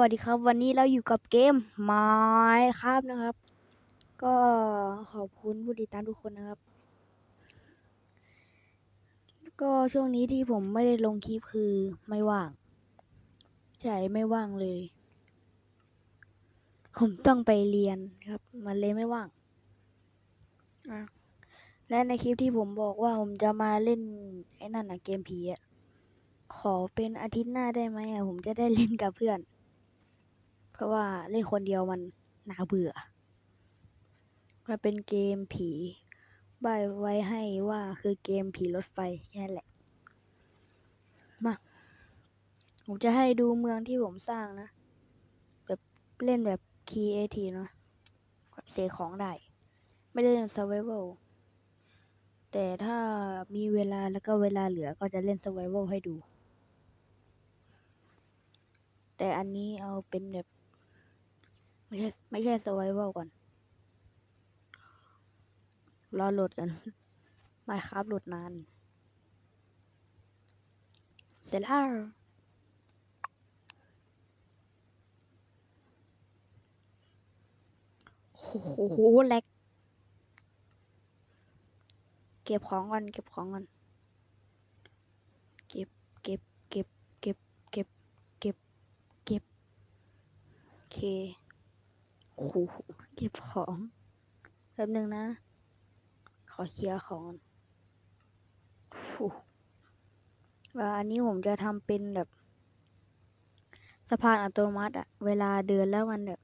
วัสดีครับ วันนี้เราอยู่กับเกม Minecraft นะครับ ก็ขอบคุณผู้ติดตามทุกคนนะครับ ก็ช่วงนี้ที่ผมไม่ได้ลงคลิปคือไม่ว่างใช่ไม่ว่างเลย ผมต้องไปเรียนครับ มันเลยไม่ว่างและในคลิปที่ผมบอกว่าผมจะมาเล่นไอ้นั่นนะเกมผีอะขอเป็นอาทิตย์หน้าได้ไหมอะผมจะได้เล่นกับเพื่อน ราะว่าเล่นคนเดียวมันน่าเบื่อ มันเป็นเกมผีใบไว้ให้ว่าคือเกมผีรถไฟแค่นั้นแหละ มา ผมจะให้ดูเมืองที่ผมสร้างนะ แบบเล่นแบบค r เอทีเนาะเสกของได้ ไม่ได้เล่น survival แต่ถ้ามีเวลาแล้วก็เวลาเหลือก็จะเล่น survival ให้ดู แต่อันนี้เอาเป็นแบบ ไม่ใช่ไม่ใช่ survival ก่อน รอโหลดกันไมาครับโหลดนาน เสร็จแล้วโอ้โหแลกเก็บของก่อนเก็บของก่อนเก็บเก็บเก็บเก็บเก็บเก็บเก็บโอเค โอ้โหเก็บของแป๊บนึงนะ ขอเคลียร์ของว่าอันนี้ผมจะทำเป็นแบบสะพานอัตโนมัติอะเวลาเดินแล้วมันแบบ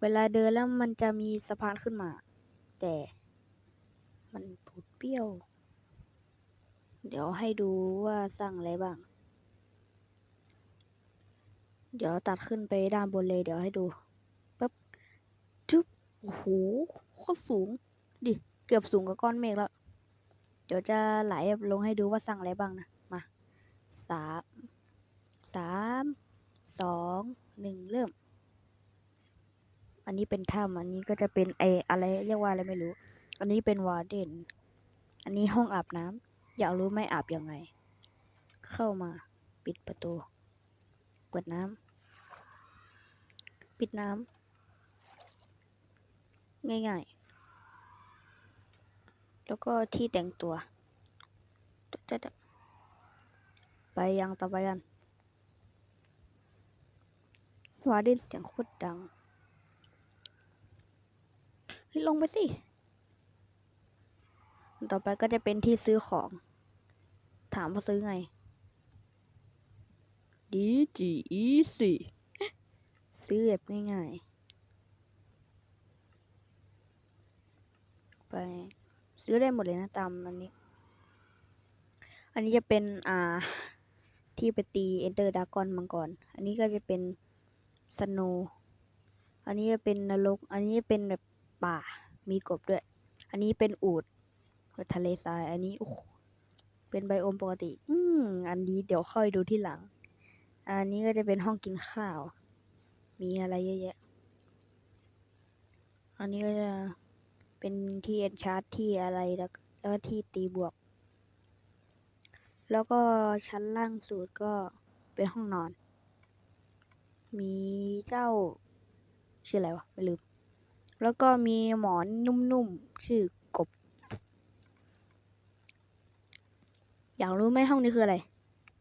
เวลาเดินแล้วมันจะมีสะพานขึ้นมา แต่ มันปูดเปรี้ยว เดี๋ยวให้ดูว่าสร้างอะไรบ้าง เดี๋ยวตัดขึ้นไปด้านบนเลย เดี๋ยวให้ดู โอ้โหโคตรสูง ดิ เกือบสูงกว่าก้อนเมฆแล้ว เดี๋ยวจะไหลลงให้ดูว่าสร้างอะไรบ้างนะ มาสามสามสองหนึ่งเริ่ม อันนี้เป็นถ้ำอันนี้ก็จะเป็นไออะไรเรียกว่าอะไรไม่รู้ อันนี้เป็นวาร์เดน อันนี้ห้องอาบน้ำอยากรู้ไหมอาบยังไง เข้ามาปิดประตู เปิดน้ำปิดน้ำ ง่ายๆ แล้วก็ที่แต่งตัวจะไปยังต่อไปกันวาร์เดนเสียงโคตรดังลงไปสิ ต่อไปก็จะเป็นที่ซื้อของ ถามว่าซื้อไง ดีจีอีสิซื้อแบบง่ายๆ ไป ซื้อได้หมดเลยนะตามอันนี้ อันนี้จะเป็นอ่าที่ไปตีเอนเตอร์ดากอนมังกรอันนี้ก็จะเป็นสโนอันนี้จะเป็นนรก อันนี้เป็นแบบป่า มีกบด้วย อันนี้เป็นอูดทะเลทราย อันนี้โอ้เป็นไบโอมปกติ อืมอันนี้เดี๋ยวค่อยดูที่หลัง อันนี้ก็จะเป็นห้องกินข้าว มีอะไรเยอะแยะ อันนี้ก็จะ เป็นที่เอนชาร์ตที่อะไรแล้วแล้วก็ที่ตีบวก แล้วก็ชั้นล่างสุดก็เป็นห้องนอน มีเจ้า ชื่ออะไรวะ ไม่ลืม แล้วก็มีหมอนนุ่มๆ ชื่อกบ อยากรู้ไหมห้องนี้คืออะไร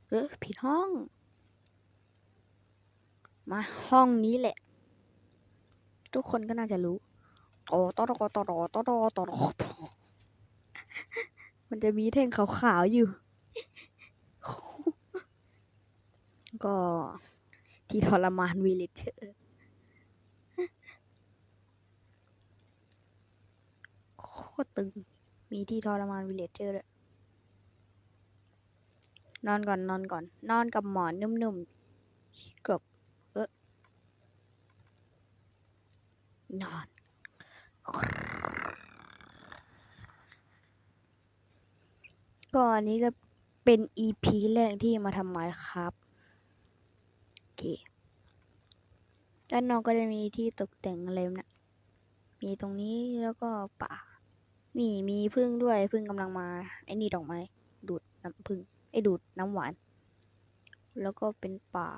เออผิดห้อง มาห้องนี้แหละ ทุกคนก็น่าจะรู้ โตตอตอตอตอตอตอตอตอมันจะมีแท่งขาวๆอยู่ ก็ที่ทรมานวิลิเชอร์โคตรตึง มีที่ทรมานวิลเลเจอร์ด้วยนอนก่อนนอนก่อน นอนกับหมอนนุ่มๆกบเออนอน ก็อันนี้ก็เป็น EP แรกที่มาทำไม้ครับโอเคด้านนอกก็จะมีที่ตกแต่งอะไรนะมีตรงนี้แล้วก็ป่า มีมีพึ่งด้วยพึ่งกำลังมาไอ้นี่ดอกไม้ดูดน้ำพึ่งไอ้ดูดน้ำหวาน แล้วก็เป็นป่า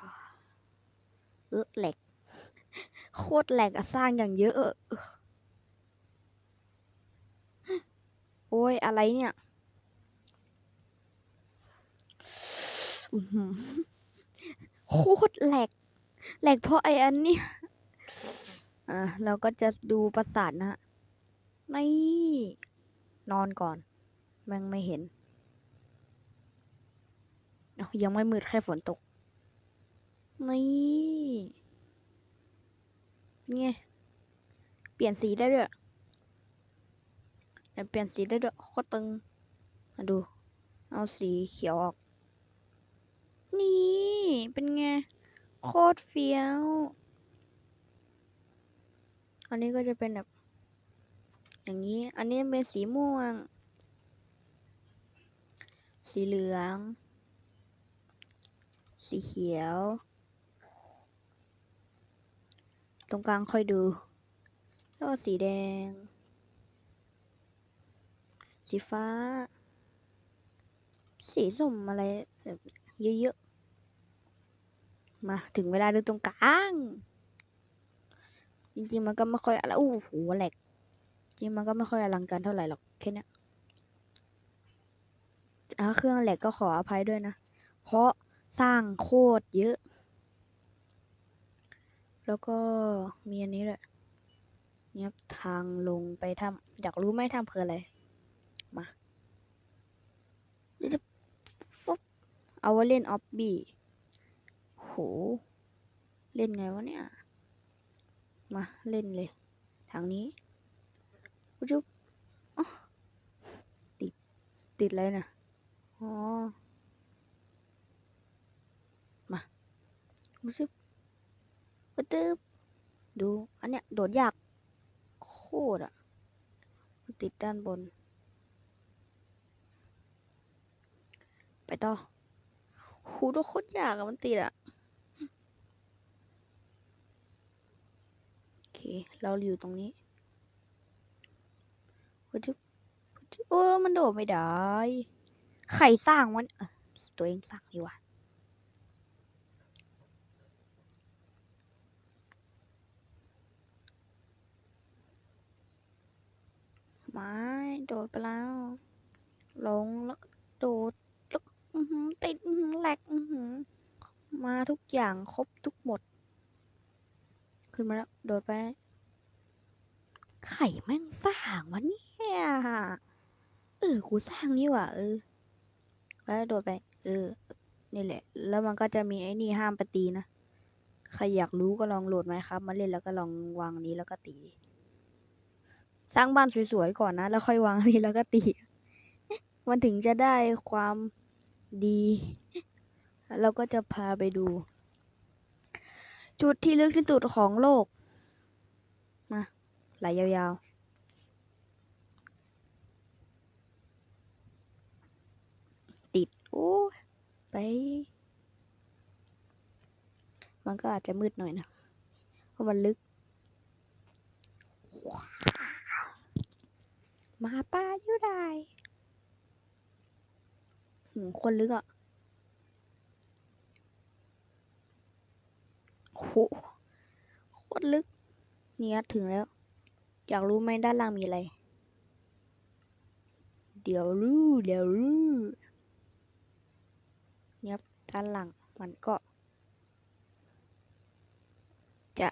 เออแหลกโคตรแหลกอะสร้างอย่างเยอะเออโอ้ยอะไรเนี่ยอื้อหือโคตรแหลก แหลกเพราะไอ้อันเนี้ยอะเราก็จะดูประสาทนะฮะนี่นอนก่อนแม่งไม่เห็นเอ้ายังไม่มืดแค่ฝนตก นี่ไงเปลี่ยนสีได้ด้วย เนี่เปลี่ยนสีได้ด้วยโคตรตึงมาดู เอาสีเขียวออก นี่เป็นไง โคตรเฟี้ยว อันนี้ก็จะเป็นแบบ อย่างนี้ อันนี้เป็นสีม่วง สีเหลือง สีเขียว ตรงกลางค่อยดู แล้วก็สีแดง สีฟ้า สีส้มอะไรแบบเยอะๆ มาถึงเวลาดูตรงกลาง จริงๆมันก็ไม่ค่อยอะไรอู้หูแหลกจริงมันก็ไม่ค่อยอลังการเท่าไหร่หรอกแค่นี้อะเครื่องแหลกก็ขออภัยด้วยนะ เพราะสร้างโคตรเยอะ แล้วก็มีอันนี้แหละเนี่ยทางลงไปถ้ำอยากรู้ไหมถ้ำคืออะไร มาเดี๋ยวจะปุ๊บเอาไว้เล่นออบบี้โห เล่นไงวะเนี่ย มาเล่นเลย ทางนี้จุ๊บติด ติดเลยนะอ๋อ มาจุ๊บปึ๊บตึ๊บดู อันเนี้ย โดดยาก โคตรอะติดด้านบน ไปต่อหูดูโคตรยากอะมันติดอะโอเค เราอยู่ตรงนี้ปึ๊บปึ๊บเออมันโดดไม่ได้ใครสร้างมันเออตัวเองสร้างดีกว่าไม้โดดไปแล้ว ลงแล้วโดด แลกมาทุกอย่างครบทุกหมด ขึ้นมาแล้ว โดดไป ไข่แม่งสร้างวะเนี่ยเออกูสร้างนี่ว่าเออแล้วโดดไป เออ นี่แหละ แล้วมันก็จะมีไอ้นี่ห้ามไปตีนะ ใครอยากรู้ก็ลองโหลดไหมครับ มาเล่นแล้วก็ลองวางนี้แล้วก็ตี สร้างบ้านสวยๆก่อนนะ แล้วค่อยวางนี้แล้วก็ตี มันถึงจะได้ความดี เราก็จะพาไปดู จุดที่ลึกที่สุดของโลก มาไหลยาวๆติดโอ้ไป มันก็อาจจะมืดหน่อยนะ เพราะมันลึก มาป่าอยู่ได้หืมคนลึกอะ โหโคตรลึก เนี่ยถึงแล้ว อยากรู้ไหมด้านล่างมีอะไร เดี๋ยวรู้เดี๋ยวรู้เนี่ยด้านหลังมันก็ จะ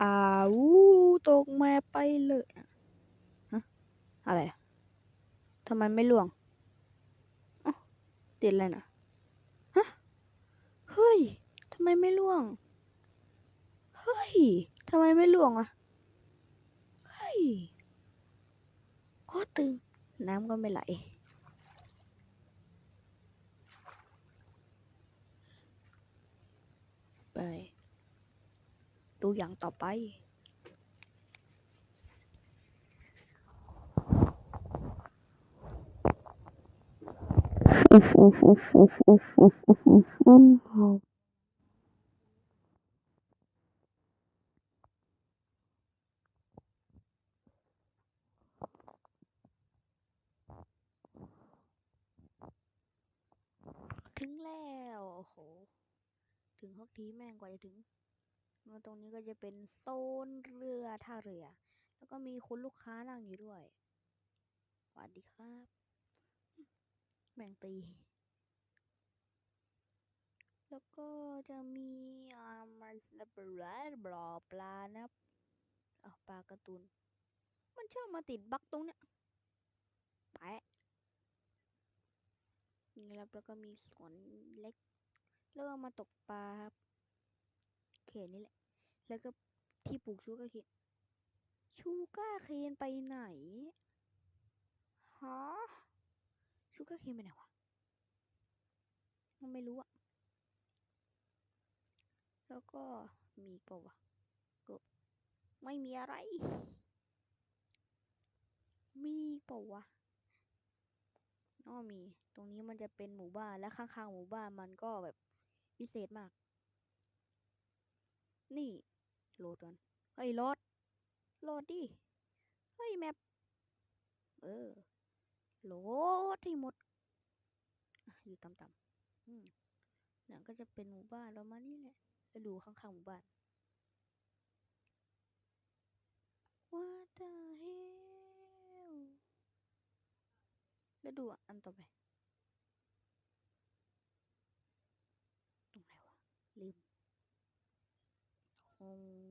อ้าวตกมาไปเลยฮะอะไรทำไมไม่ล่วงติดอะไรนะำไมไม่ล่วง เฮ้ยทำไมไม่ล่วงอะเฮ้ยโคตรตึง น้ำก็ไม่ไหล ไป ดูอย่างต่อไปถึงแล้วโอ้โห ถึงฮอกทีแม่งกว่าจะถึงแล้วตรงนี้ก็จะเป็นโซนเรือท่าเรือ แล้วก็มีคุณลูกค้านั่งอยู่ด้วยสวัสดีครับแม่งตี แล้วก็จะมีอ่ามาสปลาบลอปลานะครับอะปลาการ์ตูน มันชอบมาติดบักตรงเนี้ยแปะนี่ครับแล้วก็มีสวนเล็ก แล้วก็มาตกปลาครับ เขตนี่แหละ แล้วก็ที่ปลูกชูการ์เคนชูการ์เคนไปไหนฮะชูการ์เคนไปไหนวะมันไม่รู้อะแล้วก็มีเปล่าวะก็ไม่มีอะไร มีเปล่าวะอ๋อมี ตรงนี้มันจะเป็นหมู่บ้านและข้างๆหมู่บ้านมันก็แบบ พิเศษมาก นี่โหลดก่อนเฮ้ยโหลดโหลดดิ เฮ้ยแมปเออโหลดให้หมด อยู่ต่ำๆอืมเนี่ก็จะเป็นหมู่บ้านประมานี้แหละแล้วดูข้างๆหมู่บ้าน What the hell แล้วดูอันต่อไป ตรงไหนวะ ลืมโฮง